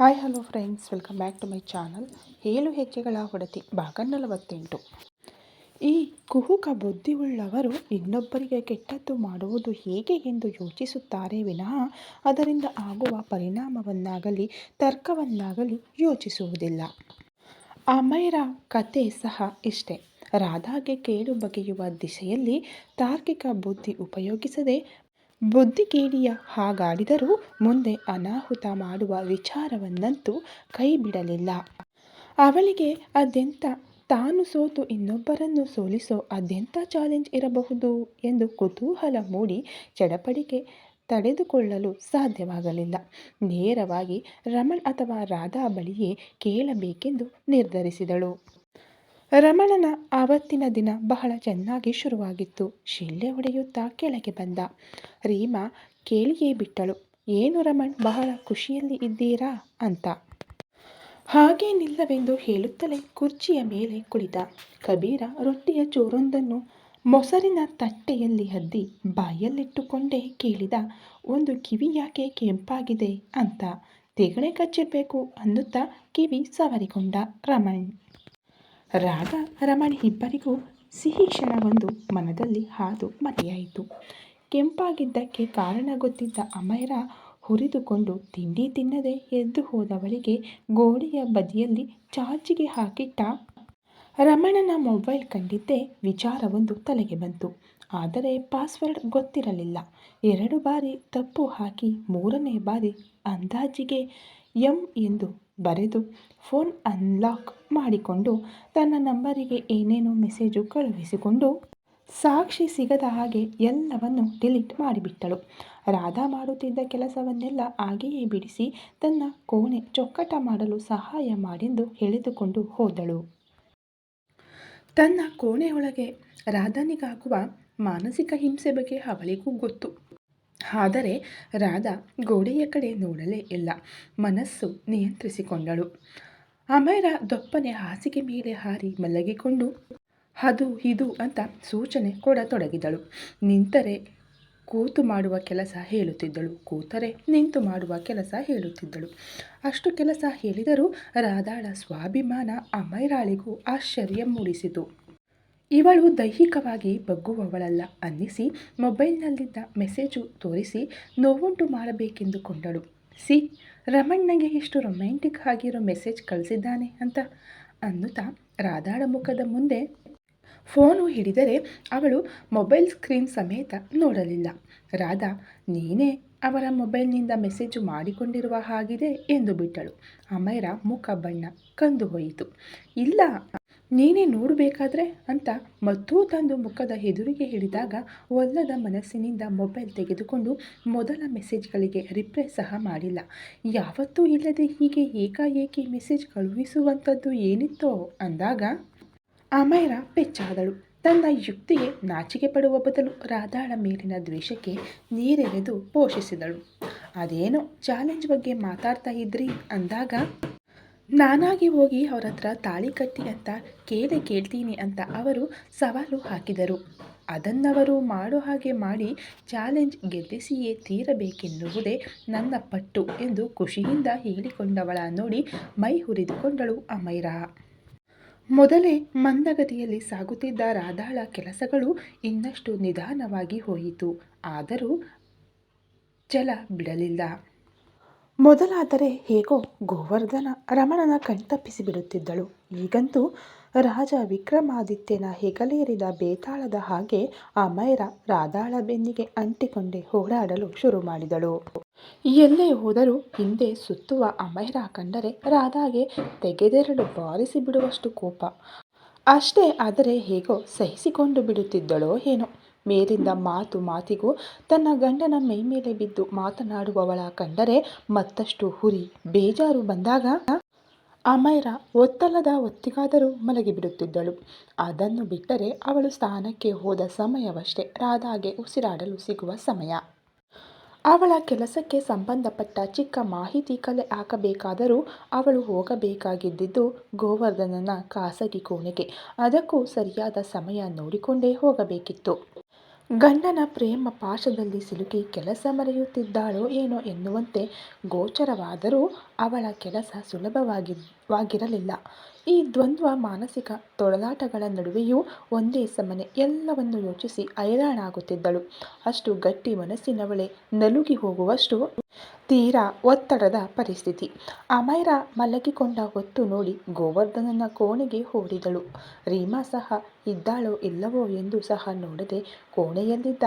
Hi hello friends welcome back to my channel ಏಳು ಹೆಜ್ಜೆಗಳ ಹೊಡತಿ, ಭಾಗ ನಲವತ್ತೆಂಟು. ಈ ಕುಹುಕ ಬುದ್ಧಿಯುಳ್ಳವರು ಇನ್ನೊಬ್ಬರಿಗೆ ಕೆಟ್ಟದ್ದು ಮಾಡುವುದು ಹೇಗೆ ಎಂದು ಯೋಚಿಸುತ್ತಾರೆ ವಿನಃ ಅದರಿಂದ ಆಗುವ ಪರಿಣಾಮವನ್ನಾಗಲಿ, ತರ್ಕವನ್ನಾಗಲಿ ಯೋಚಿಸುವುದಿಲ್ಲ. ಅಮೈರ ಕತೆ ಸಹ ಇಷ್ಟೆ. ರಾಧಾಗೆ ಕೇಳು ಬಗೆಯುವ ದಿಶೆಯಲ್ಲಿ ತಾರ್ಕಿಕ ಬುದ್ಧಿ ಉಪಯೋಗಿಸದೆ ಬುದ್ಧಿಗೇಡಿಯ ಹಾಗಾಡಿದರೂ ಮುಂದೆ ಅನಾಹುತ ಮಾಡುವ ವಿಚಾರವನ್ನಂತೂ ಕೈ ಬಿಡಲಿಲ್ಲ ಅವಳಿಗೆ ಅದೆಂಥ ತಾನು ಸೋತು, ಇನ್ನೊಬ್ಬರನ್ನು ಸೋಲಿಸೋ ಅದೆಂಥ ಚಾಲೆಂಜ್ ಇರಬಹುದು? ಎಂದು ಕುತೂಹಲ ಮೂಡಿ ಚಡಪಡಿಕೆ ತಡೆದುಕೊಳ್ಳಲು ಸಾಧ್ಯವಾಗಲಿಲ್ಲ. ನೇರವಾಗಿ ರಮಣ್ ಅಥವಾ ರಾಧಾ ಬಳಿಯೇ ಕೇಳಬೇಕೆಂದು ನಿರ್ಧರಿಸಿದಳು. ರಮಣನ ಆವತ್ತಿನ ದಿನ ಬಹಳ ಚೆನ್ನಾಗಿ ಶುರುವಾಗಿತ್ತು. ಶಿಳ್ಳೆ ಹೊಡೆಯುತ್ತಾ ಕೆಳಗೆ ಬಂದ. ರೀಮಾ ಕೇಳಿಯೇ ಬಿಟ್ಟಳು. ಏನು ರಮಣ್, ಬಹಳ ಖುಷಿಯಲ್ಲಿ ಇದ್ದೀರಾ? ಅಂತ. ಹಾಗೇನಿಲ್ಲವೆಂದು ಹೇಳುತ್ತಲೇ ಕುರ್ಚಿಯ ಮೇಲೆ ಕುಳಿತ. ಕಬೀರ ರೊಟ್ಟಿಯ ಚೂರೊಂದನ್ನು ಮೊಸರಿನ ತಟ್ಟೆಯಲ್ಲಿ ಹದ್ದಿ ಬಾಯಲ್ಲಿಟ್ಟುಕೊಂಡೇ ಕೇಳಿದ, ಒಂದು ಕಿವಿ ಯಾಕೆ ಕೆಂಪಾಗಿದೆ? ಅಂತ. ತೆಗಣೆ ಕಚ್ಚಿರಬೇಕು ಅನ್ನುತ್ತಾ ಕಿವಿ ಸವರಿಕೊಂಡ ರಮಣ್. ರಾಗ ರಮಣಿ ಇಬ್ಬರಿಗೂ ಸಿಹಿ ಕ್ಷಣವೊಂದು ಮನದಲ್ಲಿ ಹಾದು ಮರೆಯಾಯಿತು. ಕೆಂಪಾಗಿದ್ದಕ್ಕೆ ಕಾರಣ ಗೊತ್ತಿದ್ದ ಅಮೈರ ಹುರಿದುಕೊಂಡು ತಿಂಡಿ ತಿನ್ನದೆ ಎದ್ದು ಹೋದವಳಿಗೆ ಗೋಡೆಯ ಬದಿಯಲ್ಲಿ ಚಾರ್ಜಿಗೆ ಹಾಕಿಟ್ಟ ರಮಣನ ಮೊಬೈಲ್ ಕಂಡಿದ್ದೇ ವಿಚಾರವೊಂದು ತಲೆಗೆ ಬಂತು. ಆದರೆ ಪಾಸ್ವರ್ಡ್ ಗೊತ್ತಿರಲಿಲ್ಲ. ಎರಡು ಬಾರಿ ತಪ್ಪು ಹಾಕಿ ಮೂರನೇ ಬಾರಿ ಅಂದಾಜಿಗೆ ಎಂ ಎಂದು ಬರೆದು ಫೋನ್ ಅನ್ಲಾಕ್ ಮಾಡಿಕೊಂಡು ತನ್ನ ನಂಬರಿಗೆ ಏನೇನೋ ಮೆಸೇಜು ಕಳುಹಿಸಿಕೊಂಡು ಸಾಕ್ಷಿ ಸಿಗದ ಹಾಗೆ ಎಲ್ಲವನ್ನು ಡಿಲೀಟ್ ಮಾಡಿಬಿಟ್ಟಳು. ರಾಧಾ ಮಾಡುತ್ತಿದ್ದ ಕೆಲಸವನ್ನೆಲ್ಲ ಹಾಗೆಯೇ ಬಿಡಿಸಿ ತನ್ನ ಕೋಣೆ ಚೊಕ್ಕಟ ಮಾಡಲು ಸಹಾಯ ಮಾಡೆಂದು ಹೇಳಿದುಕೊಂಡು ಹೋದಳು. ತನ್ನ ಕೋಣೆಯೊಳಗೆ ರಾಧನಿಗಾಗುವ ಮಾನಸಿಕ ಹಿಂಸೆ ಬಗ್ಗೆ ಅವಳಿಗೂ ಗೊತ್ತು. ಆದರೆ ರಾಧಾ ಗೋಡೆಯ ಕಡೆ ನೋಡಲೇ ಇಲ್ಲ. ಮನಸ್ಸು ನಿಯಂತ್ರಿಸಿಕೊಂಡಳು. ಅಮೈರ ದೊಪ್ಪನೆ ಹಾಸಿಗೆ ಮೇಲೆ ಹಾರಿ ಮಲಗಿಕೊಂಡು, ಅದು, ಇದು ಅಂತ ಸೂಚನೆ ಕೊಡತೊಡಗಿದಳು. ನಿಂತರೆ ಕೂತು ಮಾಡುವ ಕೆಲಸ ಹೇಳುತ್ತಿದ್ದಳು. ಕೂತರೆ ನಿಂತು ಮಾಡುವ ಕೆಲಸ ಹೇಳುತ್ತಿದ್ದಳು. ಅಷ್ಟು ಕೆಲಸ ಹೇಳಿದರೂ ರಾಧಾಳ ಸ್ವಾಭಿಮಾನ ಅಮೈರಾಳಿಗೂ ಆಶ್ಚರ್ಯ ಮೂಡಿಸಿತು. ಇವಳು ದೈಹಿಕವಾಗಿ ಬಗ್ಗುವವಳಲ್ಲ ಅನ್ನಿಸಿ ಮೊಬೈಲ್ನಲ್ಲಿದ್ದ ಮೆಸೇಜು ತೋರಿಸಿ ನೋವುಂಟು ಮಾಡಬೇಕೆಂದುಕೊಂಡಳು. ಸಿ, ರಮಣ್ಣಗೆ ಎಷ್ಟು ರೊಮ್ಯಾಂಟಿಕ್ ಆಗಿರೋ ಮೆಸೇಜ್ ಕಳಿಸಿದ್ದಾನೆ ಅಂತ ಅನ್ನುತ್ತಾ ರಾಧಾಳ ಮುಖದ ಮುಂದೆ ಫೋನು ಹಿಡಿದರೆ ಅವಳು ಮೊಬೈಲ್ ಸ್ಕ್ರೀನ್ ಸಮೇತ ನೋಡಲಿಲ್ಲ. ರಾಧಾ, ನೀನೇ ಅವರ ಮೊಬೈಲ್ನಿಂದ ಮೆಸೇಜು ಮಾಡಿಕೊಂಡಿರುವ ಹಾಗಿದೆ ಎಂದು ಬಿಟ್ಟಳು. ಅಮೈರ ಮುಖ ಬಣ್ಣ ಕಂದು ಹೋಯಿತು. ಇಲ್ಲ ನೀನೇ ನೋಡಬೇಕಾದ್ರೆ ಅಂತ ಮತ್ತೂ ತಂದು ಮುಖದ ಎದುರಿಗೆ ಹಿಡಿದಾಗ ಒಲ್ಲದ ಮನಸ್ಸಿನಿಂದ ಮೊಬೈಲ್ ತೆಗೆದುಕೊಂಡು ಮೊದಲ ಮೆಸೇಜ್ಗಳಿಗೆ ರಿಪ್ಲೈ ಸಹ ಮಾಡಿಲ್ಲ. ಯಾವತ್ತೂ ಇಲ್ಲದೆ ಹೀಗೆ ಏಕಾಏಕಿ ಮೆಸೇಜ್ ಕಳುಹಿಸುವಂಥದ್ದು ಏನಿತ್ತೋ ಅಂದಾಗ ಅಮೈರ ಪೆಚ್ಚಾದಳು ತನ್ನ ಯುಕ್ತಿಗೆ ನಾಚಿಕೆ ಪಡುವ ಬದಲು ರಾಧಾಳ ಮೇಲಿನ ದ್ವೇಷಕ್ಕೆ ನೀರೆರೆದು ಪೋಷಿಸಿದಳು. ಅದೇನೋ ಚಾಲೆಂಜ್ ಬಗ್ಗೆ ಮಾತಾಡ್ತಾ ಇದ್ರಿ ಅಂದಾಗ ನಾನಾಗಿ ಹೋಗಿ ಅವರ ಹತ್ರ ತಾಳಿ ಕಟ್ಟಿ ಅಂತ ಕೇಳಿ ಕೇಳ್ತೀನಿ ಅಂತ ಅವರು ಸವಾಲು ಹಾಕಿದರು. ಅದನ್ನವರು ಮಾಡೋ ಹಾಗೆ ಮಾಡಿ ಚಾಲೆಂಜ್ ಗೆಲ್ಲಿಸಿಯೇ ತೀರಬೇಕೆನ್ನುವುದೇ ನನ್ನ ಪಟ್ಟು ಎಂದು ಖುಷಿಯಿಂದ ಹೇಳಿಕೊಂಡವಳ ನೋಡಿ ಮೈ ಹುರಿದುಕೊಂಡಳು ಅಮೈರಾ. ಮೊದಲೇ ಮಂದಗತಿಯಲ್ಲಿ ಸಾಗುತ್ತಿದ್ದ ರಾಧಾಳ ಕೆಲಸಗಳು ಇನ್ನಷ್ಟು ನಿಧಾನವಾಗಿ ಹೋಯಿತು. ಆದರೂ ಛಲ ಬಿಡಲಿಲ್ಲ. ಮೊದಲಾದರೆ ಹೇಗೋ ಗೋವರ್ಧನ ರಮಣನ ಕಣ್ತಪ್ಪಿಸಿ ಬಿಡುತ್ತಿದ್ದಳು. ಈಗಂತೂ ರಾಜ ವಿಕ್ರಮಾದಿತ್ಯನ ಹೆಗಲೇರಿದ ಬೇತಾಳದ ಹಾಗೆ ಅಮೈರ ರಾಧಾಳ ಬೆನ್ನಿಗೆ ಅಂಟಿಕೊಂಡೇ ಓಡಾಡಲು ಶುರು ಮಾಡಿದಳು. ಎಲ್ಲೇ ಹೋದರೂ ಹಿಂದೆ ಸುತ್ತುವ ಅಮೈರ ಕಂಡರೆ ರಾಧಾಗೆ ತೆಗೆದೆರಡು ಬಾರಿಸಿ ಬಿಡುವಷ್ಟು ಕೋಪ. ಅಷ್ಟೇ ಆದರೆ ಹೇಗೋ ಸಹಿಸಿಕೊಂಡು ಬಿಡುತ್ತಿದ್ದಳೋ ಏನೋ. ಮೇಲಿಂದ ಮಾತು ಮಾತಿಗೂ ತನ್ನ ಗಂಡನ ಮೈಮೇಲೆ ಬಿದ್ದು ಮಾತನಾಡುವವಳ ಕಂಡರೆ ಮತ್ತಷ್ಟು ಹುರಿ. ಬೇಜಾರು ಬಂದಾಗ ಅಮೈರ ಒತ್ತಲದ ಒತ್ತಿಗಾದರೂ ಮಲಗಿಬಿಡುತ್ತಿದ್ದಳು ಅದನ್ನು ಬಿಟ್ಟರೆ ಅವಳು ಸ್ಥಾನಕ್ಕೆ ಹೋದ ಸಮಯವಷ್ಟೇ ರಾಧಾಗೆ ಉಸಿರಾಡಲು ಸಿಗುವ ಸಮಯ. ಅವಳ ಕೆಲಸಕ್ಕೆ ಸಂಬಂಧಪಟ್ಟ ಚಿಕ್ಕ ಮಾಹಿತಿ ಕಲೆ ಹಾಕಬೇಕಾದರೂ ಅವಳು ಹೋಗಬೇಕಾಗಿದ್ದಿದ್ದು ಗೋವರ್ಧನನ ಖಾಸಗಿ ಕೋಣೆಗೆ. ಅದಕ್ಕೂ ಸರಿಯಾದ ಸಮಯ ನೋಡಿಕೊಂಡೇ ಹೋಗಬೇಕಿತ್ತು. ಗಂಡನ ಪ್ರೇಮ ಪಾಶದಲ್ಲಿ ಸಿಲುಕಿ ಕೆಲಸ ಮರೆಯುತ್ತಿದ್ದಾಳೋ ಏನೋ ಎನ್ನುವಂತೆ ಗೋಚರವಾದರೂ ಅವಳ ಕೆಲಸ ಸುಲಭವಾಗಿ, ವಾಗಿರಲಿಲ್ಲ. ಈ ದ್ವಂದ್ವ ಮಾನಸಿಕ ತೊಳಲಾಟಗಳ ನಡುವೆಯೂ ಒಂದೇ ಸಮನೆ ಎಲ್ಲವನ್ನು ಯೋಚಿಸಿ ಹೈರಾಣಾಗುತ್ತಿದ್ದಳು. ಅಷ್ಟು ಗಟ್ಟಿ ಮನಸ್ಸಿನವಳೆ ನಲುಗಿ ಹೋಗುವಷ್ಟು ತೀರಾ ಒತ್ತಡದ ಪರಿಸ್ಥಿತಿ. ಅಮೈರಾ ಮಲಗಿಕೊಂಡ ಹೊತ್ತು ನೋಡಿ ಗೋವರ್ಧನನ ಕೋಣೆಗೆ ಓಡಿದಳು. ರೀಮಾ ಸಹ ಇದ್ದಾಳೋ ಇಲ್ಲವೋ ಎಂದು ಸಹ ನೋಡದೆ ಕೋಣೆಯಲ್ಲಿದ್ದ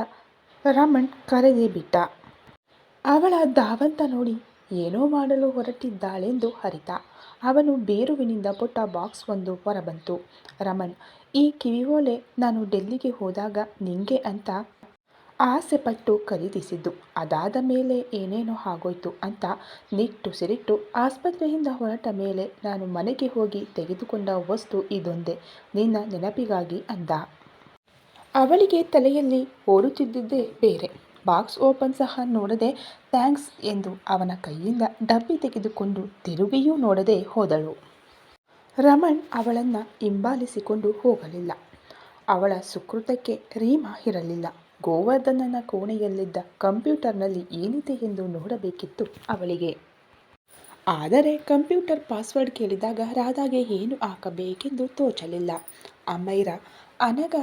ರಮಣ್ ಕರೆದೇ ಬಿಟ್ಟ. ಅವಳ ಧಾವಂತ ನೋಡಿ ಏನೋ ಮಾಡಲು ಹೊರಟಿದ್ದಾಳೆಂದು ಅರಿತ. ಅವನು ಬೇರುವಿನಿಂದ ಪುಟ್ಟ ಬಾಕ್ಸ್ ಒಂದು ಹೊರಬಂತು. ರಮಣ್, ಈ ಕಿವಿಯೋಲೆ ನಾನು ಡೆಲ್ಲಿಗೆ ಹೋದಾಗ ನಿಂಗೆ ಅಂತ ಆಸೆಪಟ್ಟು ಖರೀದಿಸಿದ್ದು. ಅದಾದ ಮೇಲೆ ಏನೇನೋ ಆಗೋಯ್ತು ಅಂತ ನಿಟ್ಟುಸಿರಿಟ್ಟು ಆಸ್ಪತ್ರೆಯಿಂದ ಹೊರಟ ಮೇಲೆ ನಾನು ಮನೆಗೆ ಹೋಗಿ ತೆಗೆದುಕೊಂಡ ವಸ್ತು ಇದೊಂದೇ ನಿನ್ನ ನೆನಪಿಗಾಗಿ ಅಂದ. ಅವಳಿಗೆ ತಲೆಯಲ್ಲಿ ಓಡುತ್ತಿದ್ದುದೇ ಬೇರೆ. ಬಾಕ್ಸ್ ಓಪನ್ ಸಹ ನೋಡದೆ, ಥ್ಯಾಂಕ್ಸ್ ಎಂದು ಅವನ ಕೈಯಿಂದ ಡಬ್ಬಿ ತೆಗೆದುಕೊಂಡು ತಿರುಗಿಯೂ ನೋಡದೆ ಹೋದಳು. ರಮಣ್ ಅವಳನ್ನು ಹಿಂಬಾಲಿಸಿಕೊಂಡು ಹೋಗಲಿಲ್ಲ. ಅವಳ ಸುಕೃತಕ್ಕೆ ರೀಮಾ ಇರಲಿಲ್ಲ. ಗೋವರ್ಧನನ ಕೋಣೆಯಲ್ಲಿದ್ದ ಕಂಪ್ಯೂಟರ್ನಲ್ಲಿ ಏನಿದೆ ಎಂದು ನೋಡಬೇಕಿತ್ತು ಅವಳಿಗೆ. ಆದರೆ ಕಂಪ್ಯೂಟರ್ ಪಾಸ್ವರ್ಡ್ ಕೇಳಿದಾಗ ರಾಧಾಗೆ ಏನು ಹಾಕಬೇಕೆಂದು ತೋಚಲಿಲ್ಲ. ಅಮೈರ ಅನಗ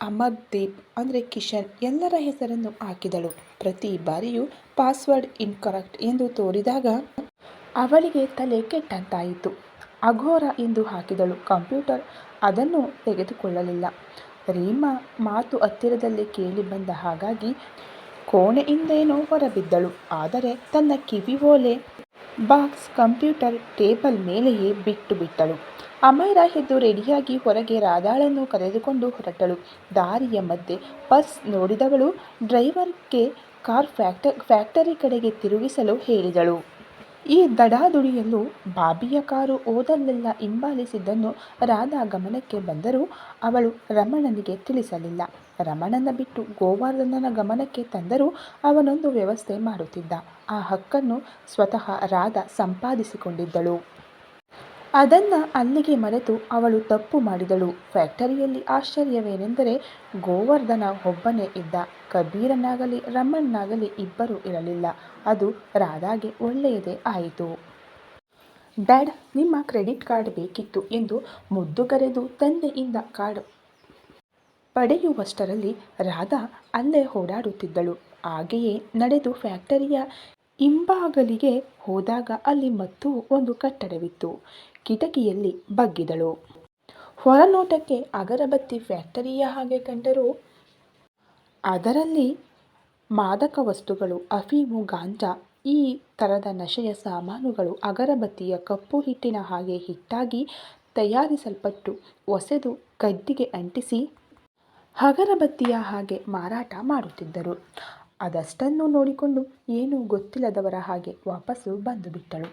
ಅಮರ್ ದೀಪ್ ಅಂದರೆ ಕಿಶನ್ ಎಲ್ಲರ ಹೆಸರನ್ನು ಹಾಕಿದಳು. ಪ್ರತಿ ಬಾರಿಯೂ ಪಾಸ್ವರ್ಡ್ ಇನ್ಕರೆಕ್ಟ್ ಎಂದು ತೋರಿದಾಗ ಅವಳಿಗೆ ತಲೆ ಕೆಟ್ಟಂತಾಯಿತು. ಅಘೋರ ಎಂದು ಹಾಕಿದಳು. ಕಂಪ್ಯೂಟರ್, ಅದನ್ನು ತೆಗೆದುಕೊಳ್ಳಲಿಲ್ಲ. ರೀಮಾ ಮಾತು ಹತ್ತಿರದಲ್ಲೇ ಕೇಳಿಬಂದ ಹಾಗಾಗಿ ಕೋಣೆಯಿಂದೇನೋ ಹೊರಬಿದ್ದಳು. ಆದರೆ ತನ್ನ ಕಿವಿ ಓಲೆ ಬಾಕ್ಸ್ ಕಂಪ್ಯೂಟರ್ ಟೇಬಲ್ ಮೇಲೆಯೇ ಬಿಟ್ಟುಬಿಟ್ಟಳು. ಅಮೈರಾ ಎದ್ದು ರೆಡಿಯಾಗಿ ಹೊರಗೆ ರಾಧಾಳನ್ನು ಕರೆದುಕೊಂಡು ಹೊರಟಳು. ದಾರಿಯ ಮಧ್ಯೆ ಪರ್ಸ್ ನೋಡಿದವಳು ಡ್ರೈವರ್ಗೆ ಕಾರ್ ಫ್ಯಾಕ್ಟ, ಫ್ಯಾಕ್ಟರಿ ಕಡೆಗೆ ತಿರುಗಿಸಲು ಹೇಳಿದಳು. ಈ ದಡಾದುಡಿಯಲ್ಲೂ ಬಾಬಿಯ ಕಾರು ಓದಲ್ಲೆಲ್ಲ ಹಿಂಬಾಲಿಸಿದ್ದನ್ನು ರಾಧಾ ಗಮನಕ್ಕೆ ಬಂದರೂ ಅವಳು ರಮಣನಿಗೆ ತಿಳಿಸಲಿಲ್ಲ. ರಮಣನ ಬಿಟ್ಟು ಗೋವರ್ಧನನ ಗಮನಕ್ಕೆ ತಂದರೂ ಅವನೊಂದು ವ್ಯವಸ್ಥೆ ಮಾಡುತ್ತಿದ್ದ. ಆ ಹಕ್ಕನ್ನು ಸ್ವತಃ ರಾಧಾ ಸಂಪಾದಿಸಿಕೊಂಡಿದ್ದಳು. ಅದನ್ನ ಅಲ್ಲಿಗೆ ಮರೆತು ಅವಳು ತಪ್ಪು ಮಾಡಿದಳು. ಫ್ಯಾಕ್ಟರಿಯಲ್ಲಿ ಆಶ್ಚರ್ಯವೇನೆಂದರೆ ಗೋವರ್ಧನ ಒಬ್ಬನೇ ಇದ್ದ. ಕಬೀರನಾಗಲಿ ರಮಣ್ಣಾಗಲಿ ಇಬ್ಬರೂ ಇರಲಿಲ್ಲ. ಅದು ರಾಧಾಗೆ ಒಳ್ಳೆಯದೇ ಆಯಿತು. ಡ್ಯಾಡ್, ನಿಮ್ಮ ಕ್ರೆಡಿಟ್ ಕಾರ್ಡ್ ಬೇಕಿತ್ತು ಎಂದು ಮುದ್ದು ಕರೆದು ತಂದೆಯಿಂದ ಕಾರ್ಡ್ ಪಡೆಯುವಷ್ಟರಲ್ಲಿ ರಾಧಾ ಅಲ್ಲೇ ಓಡಾಡುತ್ತಿದ್ದಳು. ಹಾಗೆಯೇ ನಡೆದು ಫ್ಯಾಕ್ಟರಿಯ ಹಿಂಬಾಗಿಲಿಗೆ ಹೋದಾಗ ಅಲ್ಲಿ ಮತ್ತು ಒಂದು ಕಟ್ಟಡವಿತ್ತು. ಕಿಟಕಿಯಲ್ಲಿ ಬಗ್ಗಿದಳು. ಹೊರನೋಟಕ್ಕೆ ಅಗರಬತ್ತಿ ಫ್ಯಾಕ್ಟರಿಯ ಹಾಗೆ ಕಂಡರೂ ಅದರಲ್ಲಿ ಮಾದಕ ವಸ್ತುಗಳು, ಅಫೀಮು, ಗಾಂಜಾ ಈ ತರದ ನಶೆಯ ಸಾಮಾನುಗಳು ಅಗರಬತ್ತಿಯ ಕಪ್ಪು ಹಿಟ್ಟಿನ ಹಾಗೆ ಹಿಟ್ಟಾಗಿ ತಯಾರಿಸಲ್ಪಟ್ಟು ಒಸೆದು ಕಡ್ಡಿಗೆ ಅಂಟಿಸಿ ಅಗರಬತ್ತಿಯ ಹಾಗೆ ಮಾರಾಟ ಮಾಡುತ್ತಿದ್ದರು. ಅದಷ್ಟನ್ನೂ ನೋಡಿಕೊಂಡು ಏನೂ ಗೊತ್ತಿಲ್ಲದವರ ಹಾಗೆ ವಾಪಸ್ಸು ಬಂದುಬಿಟ್ಟಳು.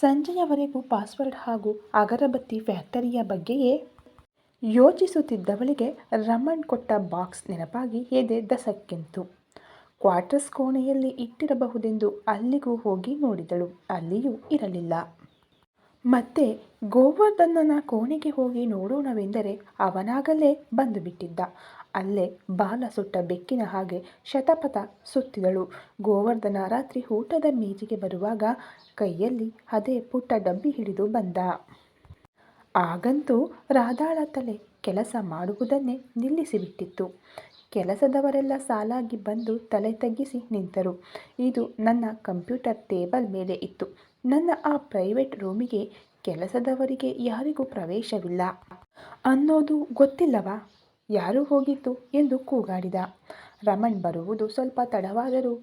ಸಂಜೆಯವರೆಗೂ ಪಾಸ್ವರ್ಡ್ ಹಾಗೂ ಅಗರಬತ್ತಿ ಫ್ಯಾಕ್ಟರಿಯ ಬಗ್ಗೆಯೇ ಯೋಚಿಸುತ್ತಿದ್ದವಳಿಗೆ ರಮಣ್ ಕೊಟ್ಟ ಬಾಕ್ಸ್ ನೆನಪಾಗಿ ಎದೆ ದಸಕ್ಕೆಂತು ಕ್ವಾರ್ಟರ್ಸ್ ಕೋಣೆಯಲ್ಲಿ ಇಟ್ಟಿರಬಹುದೆಂದು ಅಲ್ಲಿಗೂ ಹೋಗಿ ನೋಡಿದಳು. ಅಲ್ಲಿಯೂ ಇರಲಿಲ್ಲ. ಮತ್ತೆ ಗೋವರ್ಧನನ ಕೋಣೆಗೆ ಹೋಗಿ ನೋಡೋಣವೆಂದರೆ ಅವನಾಗಲೇ ಬಂದುಬಿಟ್ಟಿದ್ದ. ಅಲ್ಲೇ ಬಾಲ ಸುಟ್ಟ ಬೆಕ್ಕಿನ ಹಾಗೆ ಶತಪಥ ಸುತ್ತಿದಳು. ಗೋವರ್ಧನ ರಾತ್ರಿ ಊಟದ ಮೇಜಿಗೆ ಬರುವಾಗ ಕೈಯಲ್ಲಿ ಅದೇ ಪುಟ್ಟ ಡಬ್ಬಿ ಹಿಡಿದು ಬಂದ. ಆಗಂತೂ ರಾಧಾಳ ತಲೆ ಕೆಲಸ ಮಾಡುವುದನ್ನೇ ನಿಲ್ಲಿಸಿಬಿಟ್ಟಿತ್ತು. ಕೆಲಸದವರೆಲ್ಲ ಸಾಲಾಗಿ ಬಂದು ತಲೆ ತಗ್ಗಿಸಿ ನಿಂತರು. ಇದು ನನ್ನ ಕಂಪ್ಯೂಟರ್ ಟೇಬಲ್ ಮೇಲೆ ಇತ್ತು. ನನ್ನ ಆ ಪ್ರೈವೇಟ್ ರೂಮಿಗೆ ಕೆಲಸದವರಿಗೆ ಯಾರಿಗೂ ಪ್ರವೇಶವಿಲ್ಲ ಅನ್ನೋದು ಗೊತ್ತಿಲ್ಲವಾ? ಯಾರು ಹೋಗಿತ್ತು ಎಂದು ಕೂಗಾಡಿದ. ರಮಣ್ ಬರುವುದು ಸ್ವಲ್ಪ ತಡವಾದರೂ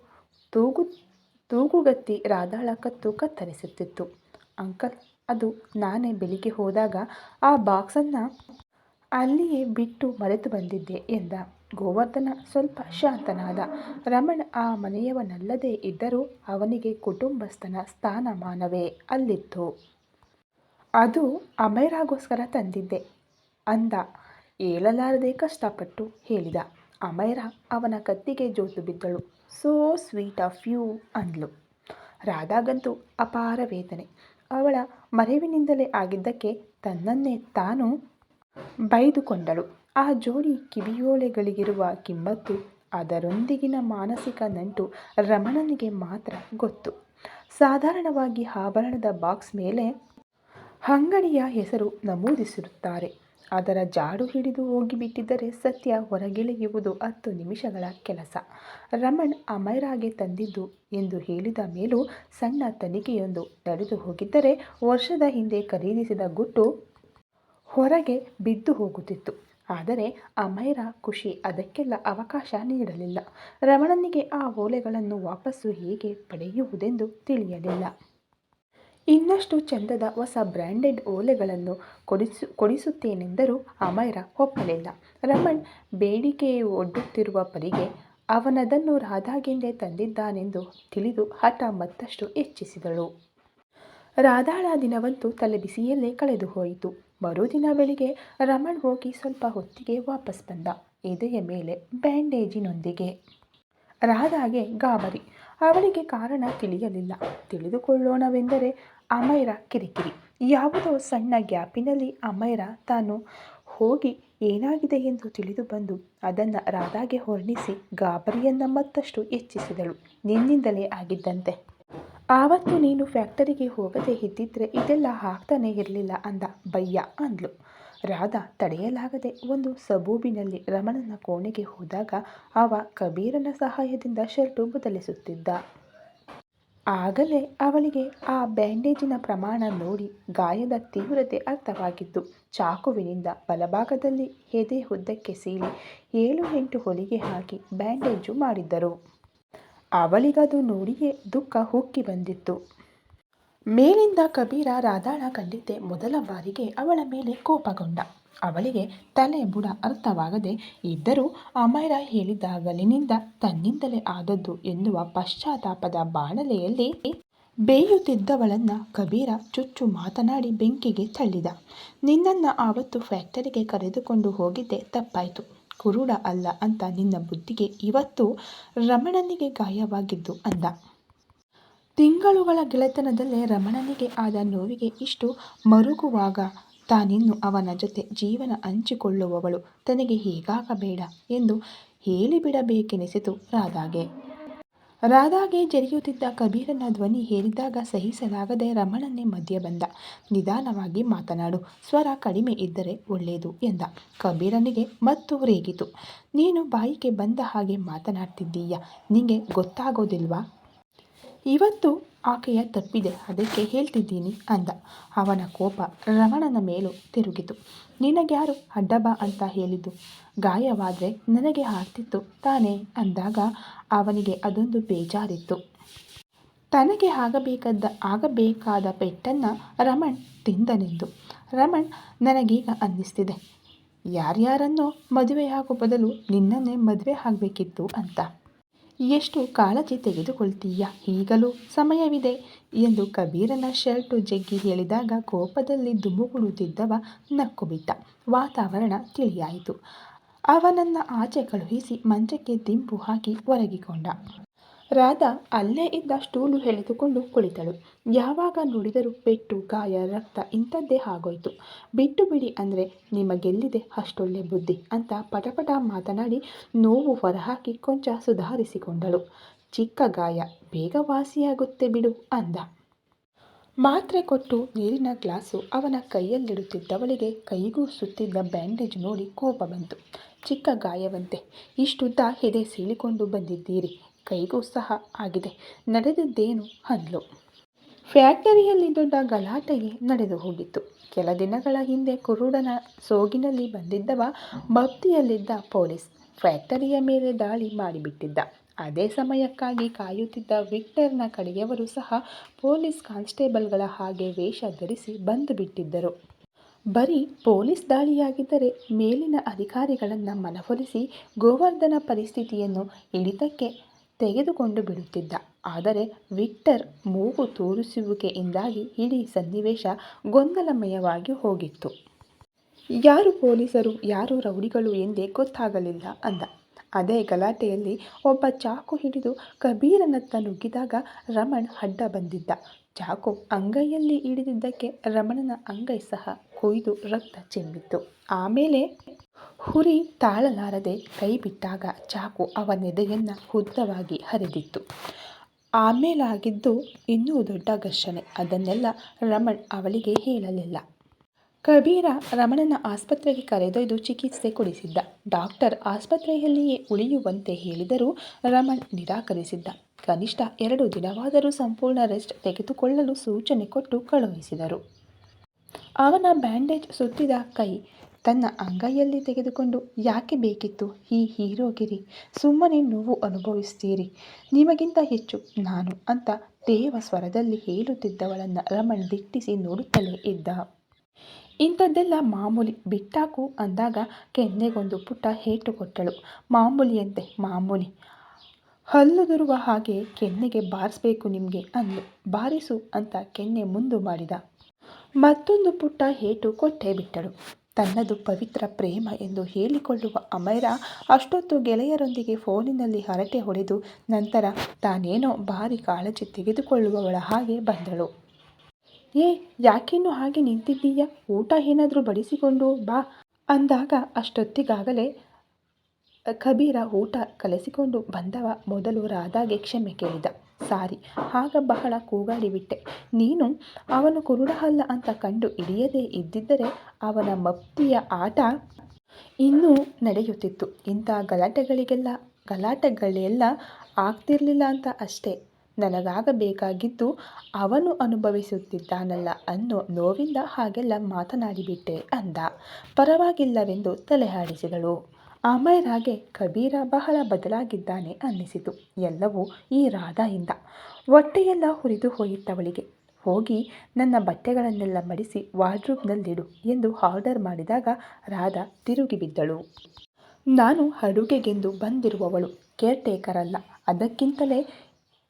ತೂಗು ತೂಗುಗತ್ತಿ ರಾಧಾಳ ಕತ್ತು ಕತ್ತರಿಸುತ್ತಿತ್ತು. ಅಂಕಲ್, ಅದು ನಾನೇ ಬೆಳಿಗ್ಗೆ ಹೋದಾಗ ಆ ಬಾಕ್ಸನ್ನು ಅಲ್ಲಿಯೇ ಬಿಟ್ಟು ಮರೆತು ಬಂದಿದ್ದೆ ಎಂದ. ಗೋವರ್ಧನ ಸ್ವಲ್ಪ ಶಾಂತನಾದ. ರಮಣ ಆ ಮನೆಯವನಲ್ಲದೇ ಇದ್ದರೂ ಅವನಿಗೆ ಕುಟುಂಬಸ್ಥನ ಸ್ಥಾನಮಾನವೇ ಅಲ್ಲಿತ್ತು. ಅದು ಅಮೈರಾಗೋಸ್ಕರ ತಂದಿದ್ದೆ ಅಂದ ಹೇಳಲಾರದೆ ಕಷ್ಟಪಟ್ಟು ಹೇಳಿದ. ಅಮೈರಾ ಅವನ ಕತ್ತಿಗೆ ಜೋತುಬಿದ್ದಳು. ಸೋ ಸ್ವೀಟ್ ಆಫ್ ಯೂ ಅಂದ್ಲು. ರಾಧಾಗಂತೂ ಅಪಾರ ವೇದನೆ. ಅವಳ ಮರೆವಿನಿಂದಲೇ ಆಗಿದ್ದಕ್ಕೆ ತನ್ನನ್ನೇ ತಾನು ಬೈದುಕೊಂಡಳು. ಆ ಜೋಡಿ ಕಿವಿಯೋಳೆಗಳಿಗಿರುವ ಕಿಮ್ಮತ್ತು, ಅದರೊಂದಿಗಿನ ಮಾನಸಿಕ ನಂಟು ರಮಣನಿಗೆ ಮಾತ್ರ ಗೊತ್ತು. ಸಾಧಾರಣವಾಗಿ ಆಭರಣದ ಬಾಕ್ಸ್ ಮೇಲೆ ಅಂಗಡಿಯ ಹೆಸರು ನಮೂದಿಸಿರುತ್ತಾರೆ. ಅದರ ಜಾಡು ಹಿಡಿದು ಹೋಗಿಬಿಟ್ಟಿದ್ದರೆ ಸತ್ಯ ಹೊರಗಿಳಿಯುವುದು ಹತ್ತು ನಿಮಿಷಗಳ ಕೆಲಸ. ರಮಣ್ ಅಮೈರಾಗೆ ತಂದಿದ್ದು ಎಂದು ಹೇಳಿದ ಮೇಲೂ ಸಣ್ಣ ತನಿಖೆಯೊಂದು ನಡೆದು ಹೋಗಿದ್ದರೆ ವರ್ಷದ ಹಿಂದೆ ಖರೀದಿಸಿದ ಗುಟ್ಟು ಹೊರಗೆ ಬಿದ್ದು ಹೋಗುತ್ತಿತ್ತು. ಆದರೆ ಅಮೈರ ಖುಷಿ ಅದಕ್ಕೆಲ್ಲ ಅವಕಾಶ ನೀಡಲಿಲ್ಲ. ರಮಣನಿಗೆ ಆ ಓಲೆಗಳನ್ನು ವಾಪಸ್ಸು ಹೇಗೆ ಪಡೆಯುವುದೆಂದು ತಿಳಿಯಲಿಲ್ಲ. ಇನ್ನಷ್ಟು ಚಂದದ ಹೊಸ ಬ್ರ್ಯಾಂಡೆಡ್ ಓಲೆಗಳನ್ನು ಕೊಡಿಸು, ಕೊಡಿಸುತ್ತೇನೆಂದರೂ ಅಮೈರ ಒಪ್ಪಲಿಲ್ಲ. ರಮಣ್ ಬೇಡಿಕೆ ಒಡ್ಡುತ್ತಿರುವ ಪರಿಗೆ ಅವನದನ್ನು ರಾಧಾಗೆಂದೇ ತಂದಿದ್ದಾನೆಂದು ತಿಳಿದು ಹಠ ಮತ್ತಷ್ಟು ಹೆಚ್ಚಿಸಿದಳು. ರಾಧಾಳ ದಿನವಂತೂ ತಲೆಬಿಸಿಯಲ್ಲೇ ಕಳೆದು ಹೋಯಿತು ಮರುದಿನ ಬೆಳಿಗ್ಗೆ ರಮಣ್ ಹೋಗಿ ಸ್ವಲ್ಪ ಹೊತ್ತಿಗೆ ವಾಪಸ್ ಬಂದ. ಎದೆಯ ಮೇಲೆ ಬ್ಯಾಂಡೇಜಿನೊಂದಿಗೆ. ರಾಧಾಗೆ ಗಾಬರಿ. ಅವಳಿಗೆ ಕಾರಣ ತಿಳಿಯಲಿಲ್ಲ. ತಿಳಿದುಕೊಳ್ಳೋಣವೆಂದರೆ ಅಮೈರ ಕಿರಿಕಿರಿ. ಯಾವುದೋ ಸಣ್ಣ ಗ್ಯಾಪಿನಲ್ಲಿ ಅಮೈರ ತಾನು ಹೋಗಿ ಏನಾಗಿದೆ ಎಂದು ತಿಳಿದು ಬಂದು ಅದನ್ನು ರಾಧಾಗೆ ಹೊರ್ಣಿಸಿ ಗಾಬರಿಯನ್ನು ಮತ್ತಷ್ಟು ಹೆಚ್ಚಿಸಿದಳು. ನಿನ್ನಿಂದಲೇ ಆಗಿದ್ದಂತೆ. ಆವತ್ತು ನೀನು ಫ್ಯಾಕ್ಟರಿಗೆ ಹೋಗದೆ ಇದ್ದಿದ್ರೆ ಇದೆಲ್ಲ ಆಗ್ತಾನೆ ಇರಲಿಲ್ಲ ಅಂದ. ಬಯ್ಯ ಅಂದ್ಲು. ರಾಧಾ ತಡೆಯಲಾಗದೆ ಒಂದು ಸಬೂಬಿನಲ್ಲಿ ರಮಣನ ಕೋಣೆಗೆ ಹೋದಾಗ ಅವ ಕಬೀರನ ಸಹಾಯದಿಂದ ಶರ್ಟು ಬದಲಿಸುತ್ತಿದ್ದ. ಆಗಲೇ ಅವಳಿಗೆ ಆ ಬ್ಯಾಂಡೇಜಿನ ಪ್ರಮಾಣ ನೋಡಿ ಗಾಯದ ತೀವ್ರತೆ ಅರ್ಥವಾಗಿದ್ದು ಚಾಕುವಿನಿಂದ ಬಲಭಾಗದಲ್ಲಿ ಎದೆ ಉದ್ದಕ್ಕೆ ಸೀಳಿ ಏಳು ಎಂಟು ಹೊಲಿಗೆ ಹಾಕಿ ಬ್ಯಾಂಡೇಜು ಮಾಡಿದ್ದರು. ಅವಳಿಗದು ನೋಡಿಯೇ ದುಃಖ ಹುಕ್ಕಿ ಬಂದಿತ್ತು. ಮೇಲಿಂದ ಕಬೀರ ರಾಧಾಳ ಕಂಡಿದ್ದೆ ಮೊದಲ ಬಾರಿಗೆ ಅವಳ ಮೇಲೆ ಕೋಪಗೊಂಡ. ಅವಳಿಗೆ ತಲೆ ಬುಡ ಅರ್ಥವಾಗದೆ ಇದ್ದರೂ ಅಮೈರ ಹೇಳಿದಾಗಲಿನಿಂದ ತನ್ನಿಂದಲೇ ಆದದ್ದು ಎನ್ನುವ ಪಶ್ಚಾತ್ತಾಪದ ಬಾಣಲೆಯಲ್ಲಿ ಬೇಯುತ್ತಿದ್ದವಳನ್ನ ಕಬೀರ ಚುಚ್ಚು ಮಾತನಾಡಿ ಬೆಂಕಿಗೆ ತಳ್ಳಿದ. ನಿನ್ನನ್ನು ಆವತ್ತು ಫ್ಯಾಕ್ಟರಿಗೆ ಕರೆದುಕೊಂಡು ಹೋಗಿದ್ದೆ ತಪ್ಪಾಯಿತು. ಕುರುಡ ಅಲ್ಲ ಅಂತ ನಿನ್ನ ಬುದ್ಧಿಗೆ ಇವತ್ತು ರಮಣನಿಗೆ ಗಾಯವಾಗಿದ್ದು ಅಂದ. ತಿಂಗಳುಗಳ ಗೆಳೆತನದಲ್ಲೇ ರಮಣನಿಗೆ ಆದ ನೋವಿಗೆ ಇಷ್ಟು ಮರುಗುವಾಗ ತಾನಿನ್ನು ಅವನ ಜೊತೆ ಜೀವನ ಹಂಚಿಕೊಳ್ಳುವವಳು. ತನಗೆ ಹೀಗಾಗಬೇಡ ಎಂದು ಹೇಳಿಬಿಡಬೇಕೆನಿಸಿತು ರಾಧಾಗೆ. ರಾಧಾಗೆ ಜರಿಯುತ್ತಿದ್ದ ಕಬೀರನ ಧ್ವನಿ ಹೇರಿದಾಗ ಸಹಿಸಲಾಗದೆ ರಮಣನೇ ಮಧ್ಯೆ ಬಂದ. ನಿಧಾನವಾಗಿ ಮಾತನಾಡು, ಸ್ವರ ಕಡಿಮೆ ಇದ್ದರೆ ಒಳ್ಳೆಯದು ಎಂದ. ಕಬೀರನಿಗೆ ಮತ್ತು ರೇಗಿತು. ನೀನು ಬಾಯಿಗೆ ಬಂದ ಹಾಗೆ ಮಾತನಾಡ್ತಿದ್ದೀಯ? ನಿಂಗೆ ಗೊತ್ತಾಗೋದಿಲ್ವಾ? ಇವತ್ತು ಆಕೆಯ ತಪ್ಪಿದೆ, ಅದಕ್ಕೆ ಹೇಳ್ತಿದ್ದೀನಿ, ಅಂದ. ಅವನ ಕೋಪ ರಮಣನ ಮೇಲೂ ತಿರುಗಿತು. ನಿನಗ್ಯಾರು ಅಡ್ಡಬ ಅಂತ ಹೇಳಿದ್ದು. ಗಾಯವಾದರೆ ನನಗೆ ಆಗ್ತಿತ್ತು ತಾನೇ ಅಂದಾಗ ಅವನಿಗೆ ಅದೊಂದು ಬೇಜಾರಿತ್ತು. ತನಗೆ ಆಗಬೇಕಾದ ಆಗಬೇಕಾದ ಪೆಟ್ಟನ್ನು ರಮಣ್ ತಿಂದನೆಂದು. ರಮಣ್ ನನಗೀಗ ಅನ್ನಿಸ್ತಿದೆ. ಯಾರ್ಯಾರನ್ನೋ ಮದುವೆಯಾಗೋ ಬದಲು ನಿನ್ನನ್ನೇ ಮದುವೆ ಆಗಬೇಕಿತ್ತು ಅಂತ. ಎಷ್ಟು ಕಾಳಜಿ ತೆಗೆದುಕೊಳ್ತೀಯ? ಈಗಲೂ ಸಮಯವಿದೆ. ಎಂದು ಕಬೀರನ ಶರ್ಟು ಜಗ್ಗಿ ಹೇಳಿದಾಗ ಕೋಪದಲ್ಲಿ ದುಮುಗುಡುತ್ತಿದ್ದವ ನಕ್ಕುಬಿಟ್ಟ. ವಾತಾವರಣ ತಿಳಿಯಾಯಿತು. ಅವನನ್ನ ಆಚೆ ಕಳುಹಿಸಿ ಮಂಚಕ್ಕೆ ದಿಂಪು ಹಾಕಿ ಒರಗಿಕೊಂಡ. ರಾಧಾ ಅಲ್ಲೇ ಇದ್ದ ಸ್ಟೂಲು ಎಳೆದುಕೊಂಡು ಕುಳಿತಳು. ಯಾವಾಗ ನೋಡಿದರೂ ಪೆಟ್ಟು, ಗಾಯ, ರಕ್ತ ಇಂಥದ್ದೇ ಆಗೋಯ್ತು. ಬಿಟ್ಟು ಬಿಡಿ ಅಂದರೆ ನಿಮಗೆಲ್ಲಿದೆ ಅಷ್ಟೊಳ್ಳೆ ಬುದ್ಧಿ ಅಂತ ಪಟಪಟ ಮಾತನಾಡಿ ನೋವು ಹೊರಹಾಕಿ ಕೊಂಚ ಸುಧಾರಿಸಿಕೊಂಡಳು. ಚಿಕ್ಕ ಗಾಯ, ಬೇಗ ವಾಸಿಯಾಗುತ್ತೆ ಬಿಡು ಅಂದ. ಮಾತ್ರೆ ಕೊಟ್ಟು ನೀರಿನ ಗ್ಲಾಸು ಅವನ ಕೈಯಲ್ಲಿಡುತ್ತಿದ್ದವಳಿಗೆ ಕೈಗೂ ಸುತ್ತಿದ್ದ ಬ್ಯಾಂಡೇಜ್ ನೋಡಿ ಕೋಪ ಬಂತು. ಚಿಕ್ಕ ಗಾಯವಂತೆ ಇಷ್ಟುದ್ದ ಎದೆ ಸೀಳಿಕೊಂಡು ಬಂದಿದ್ದೀರಿ, ಕೈಗೂ ಸಹ ಆಗಿದೆ, ನಡೆದಿದ್ದೇನು ಅಂದ್ಲು. ಫ್ಯಾಕ್ಟರಿಯಲ್ಲಿ ದೊಡ್ಡ ಗಲಾಟೆಗೆ ನಡೆದು ಹೋಗಿತ್ತು. ಕೆಲ ದಿನಗಳ ಹಿಂದೆ ಕುರುಡನ ಸೋಗಿನಲ್ಲಿ ಬಂದಿದ್ದವ ಭಕ್ತಿಯಲ್ಲಿದ್ದ ಪೊಲೀಸ್ ಫ್ಯಾಕ್ಟರಿಯ ಮೇಲೆ ದಾಳಿ ಮಾಡಿಬಿಟ್ಟಿದ್ದ. ಅದೇ ಸಮಯಕ್ಕಾಗಿ ಕಾಯುತ್ತಿದ್ದ ವಿಕ್ಟರ್ನ ಕಡೆಯವರು ಸಹ ಪೊಲೀಸ್ ಕಾನ್ಸ್ಟೇಬಲ್ಗಳ ಹಾಗೆ ವೇಷ ಧರಿಸಿ ಬಂದು ಬಿಟ್ಟಿದ್ದರು. ಬರೀ ಪೊಲೀಸ್ ದಾಳಿಯಾಗಿದ್ದರೆ ಮೇಲಿನ ಅಧಿಕಾರಿಗಳನ್ನು ಮನವೊಲಿಸಿ ಗೋವರ್ಧನ ಪರಿಸ್ಥಿತಿಯನ್ನು ಹಿಡಿತಕ್ಕೆ ತೆಗೆದುಕೊಂಡು ಬಿಡುತ್ತಿದ್ದ. ಆದರೆ ವಿಕ್ಟರ್ ಮೂಗು ತೋರಿಸುವಿಕೆಯಿಂದಾಗಿ ಇಡೀ ಸನ್ನಿವೇಶ ಗೊಂದಲಮಯವಾಗಿ ಹೋಗಿತ್ತು. ಯಾರು ಪೊಲೀಸರು, ಯಾರು ರೌಡಿಗಳು ಎಂದೇ ಗೊತ್ತಾಗಲಿಲ್ಲ ಅಂದ. ಅದೇ ಗಲಾಟೆಯಲ್ಲಿ ಒಬ್ಬ ಚಾಕು ಹಿಡಿದು ಕಬೀರನತ್ತ ನುಗ್ಗಿದಾಗ ರಮಣ್ ಅಡ್ಡ ಬಂದಿದ್ದ. ಚಾಕು ಅಂಗೈಯಲ್ಲಿ ಹಿಡಿದಿದ್ದಕ್ಕೆ ರಮಣನ ಅಂಗೈ ಸಹ ಕೊಯ್ದು ರಕ್ತ ಚೆಲ್ಲಿತ್ತು ಆಮೇಲೆ ಹುರಿ ತಾಳಲಾರದೆ ಕೈ ಬಿಟ್ಟಾಗ ಚಾಕು ಅವನೆದೆಯನ್ನು ಉದ್ದವಾಗಿ ಹರಿದಿತ್ತು. ಆಮೇಲಾಗಿದ್ದು ಇನ್ನೂ ದೊಡ್ಡ ಘರ್ಷಣೆ. ಅದನ್ನೆಲ್ಲ ರಮಣ್ ಅವಳಿಗೆ ಹೇಳಲಿಲ್ಲ. ಕಬೀರ ರಮಣನ ಆಸ್ಪತ್ರೆಗೆ ಕರೆದೊಯ್ದು ಚಿಕಿತ್ಸೆ ಕೊಡಿಸಿದ್ದ. ಡಾಕ್ಟರ್ ಆಸ್ಪತ್ರೆಯಲ್ಲಿಯೇ ಉಳಿಯುವಂತೆ ಹೇಳಿದರೂ ರಮಣ್ ನಿರಾಕರಿಸಿದ್ದ. ಕನಿಷ್ಠ ಎರಡು ದಿನವಾದರೂ ಸಂಪೂರ್ಣ ರೆಸ್ಟ್ ತೆಗೆದುಕೊಳ್ಳಲು ಸೂಚನೆ ಕೊಟ್ಟು ಕಳುಹಿಸಿದರು. ಅವನ ಬ್ಯಾಂಡೇಜ್ ಸುತ್ತಿದ ಕೈ ತನ್ನ ಅಂಗೈಯಲ್ಲಿ ತೆಗೆದುಕೊಂಡು, ಯಾಕೆ ಬೇಕಿತ್ತು? ಈ ಹೀರೋಗಿರಿ. ಸುಮ್ಮನೆ ನೋವು ಅನುಭವಿಸ್ತೀರಿ. ನಿಮಗಿಂತ ಹೆಚ್ಚು ನಾನು ಅಂತ ದೇವ ಸ್ವರದಲ್ಲಿ ಹೇಳುತ್ತಿದ್ದವಳನ್ನು ರಮಣ್ ದಿಟ್ಟಿಸಿ ನೋಡುತ್ತಲೇ ಇದ್ದ. ಇಂಥದ್ದೆಲ್ಲ ಮಾಮೂಲಿ ಬಿಟ್ಟಾಕು ಅಂದಾಗ ಕೆನ್ನೆಗೊಂದು ಪುಟ್ಟ ಹೇಟು ಕೊಟ್ಟಳು. ಮಾಮೂಲಿಯಂತೆ, ಮಾಮೂಲಿ. ಹಲ್ಲುದುರುವ ಹಾಗೆ ಕೆನ್ನೆಗೆ ಬಾರಿಸ್ಬೇಕು ನಿಮಗೆ ಅಂದು ಬಾರಿಸು ಅಂತ ಕೆನ್ನೆ ಮುಂದು ಮಾಡಿದ. ಮತ್ತೊಂದು ಪುಟ್ಟ ಹೇಟು ಕೊಟ್ಟೇ ಬಿಟ್ಟಳು. ತನ್ನದು ಪವಿತ್ರ ಪ್ರೇಮ ಎಂದು ಹೇಳಿಕೊಳ್ಳುವ ಅಮೈರ ಅಷ್ಟೊತ್ತು ಗೆಳೆಯರೊಂದಿಗೆ ಫೋನಿನಲ್ಲಿ ಹರಟೆ ಹೊಡೆದು ನಂತರ ತಾನೇನೋ ಭಾರಿ ಕಾಳಜಿ ತೆಗೆದುಕೊಳ್ಳುವವಳ ಹಾಗೆ ಬಂದಳು. ಏ ಯಾಕಿನ್ನು ಹಾಗೆ ನಿಂತಿದ್ದೀಯ? ಊಟ ಏನಾದರೂ ಬಡಿಸಿಕೊಂಡು ಬಾ. ಅಂದಾಗ ಅಷ್ಟೊತ್ತಿಗಾಗಲೇ ಕಬೀರ ಊಟ ಕಲಿಸಿಕೊಂಡು ಬಂದವ. ಮೊದಲು ರಾಧಾಗೆ ಕ್ಷಮೆ ಕೇಳಿದ. ಸಾರಿ, ಆಗ ಬಹಳ ಕೂಗಾಡಿಬಿಟ್ಟೆ ನೀನು ಅವನು ಕುರುಡಹಲ್ಲ ಅಂತ ಕಂಡು ಹಿಡಿಯದೇ ಇದ್ದಿದ್ದರೆ ಅವನ ಮಪ್ತಿಯ ಆಟ ಇನ್ನೂ ನಡೆಯುತ್ತಿತ್ತು. ಇಂಥ ಗಲಾಟೆಗಳಿಗೆಲ್ಲ ಗಲಾಟೆಗಳೆಲ್ಲ ಆಗ್ತಿರಲಿಲ್ಲ ಅಂತ ಅಷ್ಟೇ. ನನಗಾಗಬೇಕಾಗಿದ್ದು ಅವನು ಅನುಭವಿಸುತ್ತಿದ್ದಾನಲ್ಲ ಅನ್ನೋ ನೋವಿಂದ ಹಾಗೆಲ್ಲ ಮಾತನಾಡಿಬಿಟ್ಟೆ ಅಂದ. ಪರವಾಗಿಲ್ಲವೆಂದು ತಲೆಹಾಡಿಸಿದಳು ಆಮೇರಾಗೆ ಕಬೀರ ಬಹಳ ಬದಲಾಗಿದ್ದಾನೆ ಅನ್ನಿಸಿತು. ಎಲ್ಲವೂ ಈ ರಾಧಾಯಿಂದ. ಹೊಟ್ಟೆಯೆಲ್ಲ ಹುರಿದು ಹೋಯಿತವಳಿಗೆ ಹೋಗಿ ನನ್ನ ಬಟ್ಟೆಗಳನ್ನೆಲ್ಲ ಮಡಿಸಿ ವಾರ್ಡ್ರೂಬ್ನಲ್ಲಿಡು ಎಂದು ಆರ್ಡರ್ ಮಾಡಿದಾಗ ರಾಧಾ ತಿರುಗಿ ಬಿದ್ದಳು ನಾನು ಅಡುಗೆಗೆಂದು ಬಂದಿರುವವಳು ಕೇರ್ಟೇಕರ್ ಅಲ್ಲ. ಅದಕ್ಕಿಂತಲೇ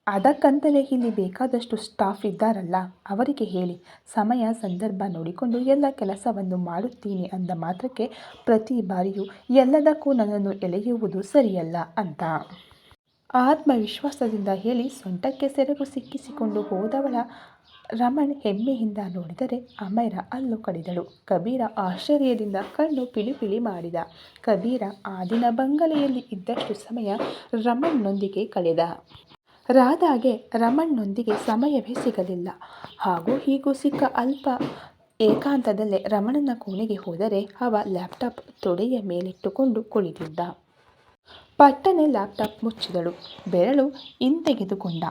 ಅದಕ್ಕಂತಲೇ ಇಲ್ಲಿ ಬೇಕಾದಷ್ಟು ಸ್ಟಾಫ್ ಇದ್ದಾರಲ್ಲ, ಅವರಿಗೆ ಹೇಳಿ. ಸಮಯ, ಸಂದರ್ಭ ನೋಡಿಕೊಂಡು ಎಲ್ಲ ಕೆಲಸವನ್ನು ಮಾಡುತ್ತೀನಿ ಅಂದ ಮಾತ್ರಕ್ಕೆ ಪ್ರತಿ ಬಾರಿಯೂ ಎಲ್ಲದಕ್ಕೂ ನನ್ನನ್ನು ಎಳೆಯುವುದು ಸರಿಯಲ್ಲ ಅಂತ. ಆತ್ಮವಿಶ್ವಾಸದಿಂದ ಹೇಳಿ ಸೊಂಟಕ್ಕೆ ಸೆರಗು ಸಿಕ್ಕಿಸಿಕೊಂಡು ಹೋದವಳ ರಮಣ್ ಹೆಮ್ಮೆಯಿಂದ ನೋಡಿದರೆ ಅಮೈರ ಅಲ್ಲು ಕಡಿದಳು. ಕಬೀರ ಆಶ್ಚರ್ಯದಿಂದ ಕಣ್ಣು ಪಿಳಿಪಿಳಿ ಮಾಡಿದ. ಕಬೀರ ಆ ದಿನ ಬಂಗಲೆಯಲ್ಲಿ ಇದ್ದಷ್ಟು ಸಮಯ ರಮಣ್ನೊಂದಿಗೆ ಕಳೆದ. ರಾಧಾಗೆ ರಮಣ್ಣೊಂದಿಗೆ ಸಮಯವೇ ಸಿಗಲಿಲ್ಲ. ಹಾಗೂ ಹೀಗೂ ಸಿಕ್ಕ ಅಲ್ಪ ಏಕಾಂತದಲ್ಲೇ ರಮಣನ ಕೋಣೆಗೆ ಹೋದರೆ ಅವ ಲ್ಯಾಪ್ಟಾಪ್ ತೊಡೆಯ ಮೇಲಿಟ್ಟುಕೊಂಡು ಕುಳಿತಿದ್ದ. ಪಟ್ಟನೆ ಲ್ಯಾಪ್ಟಾಪ್ ಮುಚ್ಚಿದಳು. ಬೆರಳು ಹಿಂತೆಗೆದುಕೊಂಡ.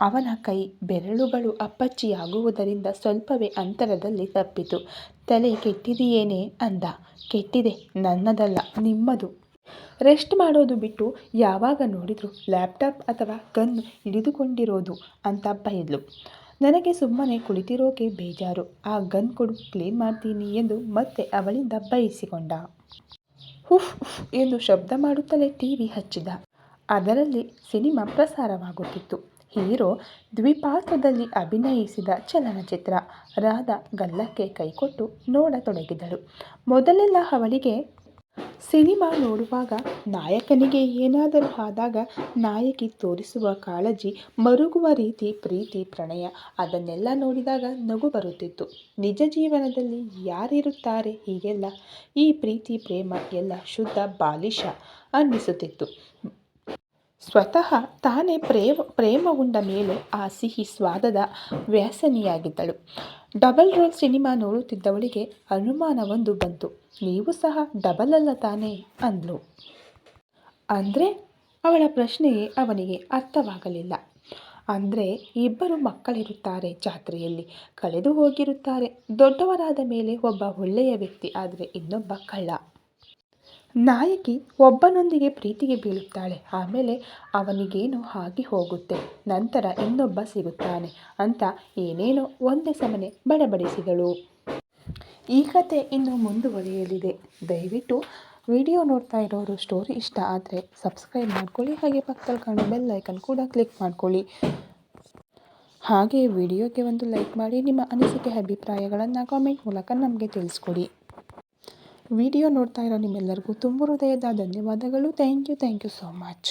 ಅವನ ಕೈ ಬೆರಳುಗಳು ಅಪ್ಪಚ್ಚಿಯಾಗುವುದರಿಂದ ಸ್ವಲ್ಪವೇ ಅಂತರದಲ್ಲಿ ತಪ್ಪಿತು. ತಲೆ ಕೆಟ್ಟಿದೆಯೇನೇ ಅಂದ. ಕೆಟ್ಟಿದೆ ನನ್ನದಲ್ಲ, ನಿಮ್ಮದು. ರೆಸ್ಟ್ ಮಾಡೋದು ಬಿಟ್ಟು ಯಾವಾಗ ನೋಡಿದರೂ ಲ್ಯಾಪ್ಟಾಪ್ ಅಥವಾ ಗನ್ ಹಿಡಿದುಕೊಂಡಿರೋದು ಅಂತ ಬೈದ್ಲು. ನನಗೆ ಸುಮ್ಮನೆ ಕುಳಿತಿರೋಕೆ ಬೇಜಾರು. ಆ ಗನ್ ಕೊಡು, ಕ್ಲೀನ್ ಮಾಡ್ತೀನಿ ಎಂದು ಮತ್ತೆ ಅವಳಿಂದ ಬಯಸಿಕೊಂಡ ಹುಫ್ ಉಫ್ ಎಂದು ಶಬ್ದ ಮಾಡುತ್ತಲೇ ಟಿವಿ ಹಚ್ಚಿದ. ಅದರಲ್ಲಿ ಸಿನಿಮಾ ಪ್ರಸಾರವಾಗುತ್ತಿತ್ತು. ಹೀರೋ ದ್ವಿಪಾತ್ರದಲ್ಲಿ ಅಭಿನಯಿಸಿದ ಚಲನಚಿತ್ರ ರಾಧಾ ಗಲ್ಲಕ್ಕೆ ಕೈಕೊಟ್ಟು ನೋಡತೊಡಗಿದಳು. ಮೊದಲೆಲ್ಲ ಅವಳಿಗೆ ಸಿನಿಮಾ ನೋಡುವಾಗ ನಾಯಕನಿಗೆ ಏನಾದರೂ ಆದಾಗ ನಾಯಕಿ ತೋರಿಸುವ ಕಾಳಜಿ ಮರುಗುವ ರೀತಿ, ಪ್ರೀತಿ, ಪ್ರಣಯ ಅದನ್ನೆಲ್ಲ ನೋಡಿದಾಗ ನಗು ಬರುತ್ತಿತ್ತು. ನಿಜ ಜೀವನದಲ್ಲಿ ಯಾರಿರುತ್ತಾರೆ ಹೀಗೆಲ್ಲ? ಈ ಪ್ರೀತಿ, ಪ್ರೇಮ ಎಲ್ಲ ಶುದ್ಧ ಬಾಲಿಶ ಅನ್ನಿಸುತ್ತಿತ್ತು. ಸ್ವತಃ ತಾನೇ ಪ್ರೇಮ ಪ್ರೇಮ ಉಂಡ ಮೇಲೆ ಆ ಸಿಹಿ ಸ್ವಾದದ ವ್ಯಾಸನಿಯಾಗಿದ್ದಳು. ಡಬಲ್ ರೋಲ್ ಸಿನಿಮಾ ನೋಡುತ್ತಿದ್ದವಳಿಗೆ ಅನುಮಾನವೊಂದು ಬಂತು. ನೀವು ಸಹ ಡಬಲ್ ಅಲ್ಲ ತಾನೇ? ಅಂದ್ಲು. ಅಂದರೆ ಅವಳ ಪ್ರಶ್ನೆಯೇ ಅವನಿಗೆ ಅರ್ಥವಾಗಲಿಲ್ಲ. ಅಂದರೆ ಇಬ್ಬರು ಮಕ್ಕಳಿರುತ್ತಾರೆ ಜಾತ್ರೆಯಲ್ಲಿ, ಕಳೆದು ಹೋಗಿರುತ್ತಾರೆ. ದೊಡ್ಡವರಾದ ಮೇಲೆ ಒಬ್ಬ ಒಳ್ಳೆಯ ವ್ಯಕ್ತಿ ಆದರೆ ಇನ್ನೊಬ್ಬ ಕಳ್ಳ. ನಾಯಕಿ ಒಬ್ಬನೊಂದಿಗೆ ಪ್ರೀತಿಗೆ ಬೀಳುತ್ತಾಳೆ. ಆಮೇಲೆ ಅವನಿಗೇನು ಹಾಗೆ ಹೋಗುತ್ತೆ. ನಂತರ ಇನ್ನೊಬ್ಬ ಸಿಗುತ್ತಾನೆ ಅಂತ ಏನೇನೋ ಒಂದೇ ಸಮನೆ ಬಡಬಡಿಸಿದಳು. ಈ ಕತೆ ಇನ್ನು ಮುಂದುವರಿಯಲಿದೆ. ದಯವಿಟ್ಟು ವಿಡಿಯೋ ನೋಡ್ತಾ ಇರೋರು ಸ್ಟೋರಿ ಇಷ್ಟ ಆದರೆ ಸಬ್ಸ್ಕ್ರೈಬ್ ಮಾಡ್ಕೊಳ್ಳಿ. ಹಾಗೆ ಪಕ್ಕದಲ್ಲಿ ಕಾಣೋ ಬೆಲ್ ಐಕನ್ ಕೂಡ ಕ್ಲಿಕ್ ಮಾಡ್ಕೊಳ್ಳಿ. ಹಾಗೆ ವಿಡಿಯೋಗೆ ಒಂದು ಲೈಕ್ ಮಾಡಿ, ನಿಮ್ಮ ಅನಿಸಿಕೆ, ಅಭಿಪ್ರಾಯಗಳನ್ನು ಕಾಮೆಂಟ್ ಮೂಲಕ ನಮಗೆ ತಿಳಿಸ್ಕೊಡಿ. ವಿಡಿಯೋ ನೋಡ್ತಾ ಇರೋ ನಿಮ್ಮೆಲ್ಲರಿಗೂ ತುಂಬ ಹೃದಯದ ಧನ್ಯವಾದಗಳು. Thank you thank you so much